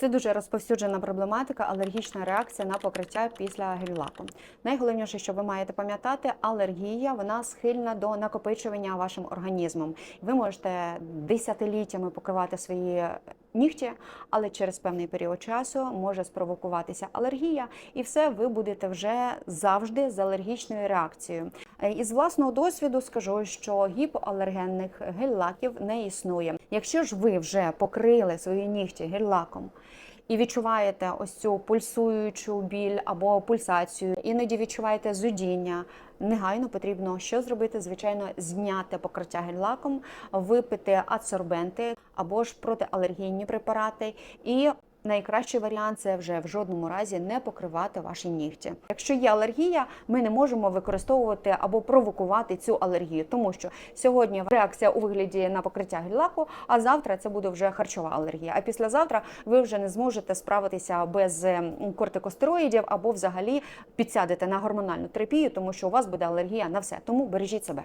Це дуже розповсюджена проблематика, алергічна реакція на покриття після гель-лаку. Найголовніше, що ви маєте пам'ятати, алергія вона схильна до накопичування вашим організмом. Ви можете десятиліттями покривати свої нігті, але через певний період часу може спровокуватися алергія, і все ви будете вже завжди з алергічною реакцією. Е, Із власного досвіду скажу, що гіпоалергенних гель-лаків не існує. Якщо ж ви вже покрили свої нігті гель-лаком, і відчуваєте ось цю пульсуючу біль або пульсацію, іноді відчуваєте зудіння. Негайно потрібно що зробити? Звичайно, зняти покриття гель-лаком, випити адсорбенти або ж протиалергійні препарати. І найкращий варіант це вже в жодному разі не покривати ваші нігті. Якщо є алергія, ми не можемо використовувати або провокувати цю алергію, тому що сьогодні реакція у вигляді на покриття гель-лаку, а завтра це буде вже харчова алергія. А післязавтра ви вже не зможете справитися без ем, кортикостероїдів або взагалі підсядете на гормональну терапію, тому що у вас буде алергія на все. Тому бережіть себе.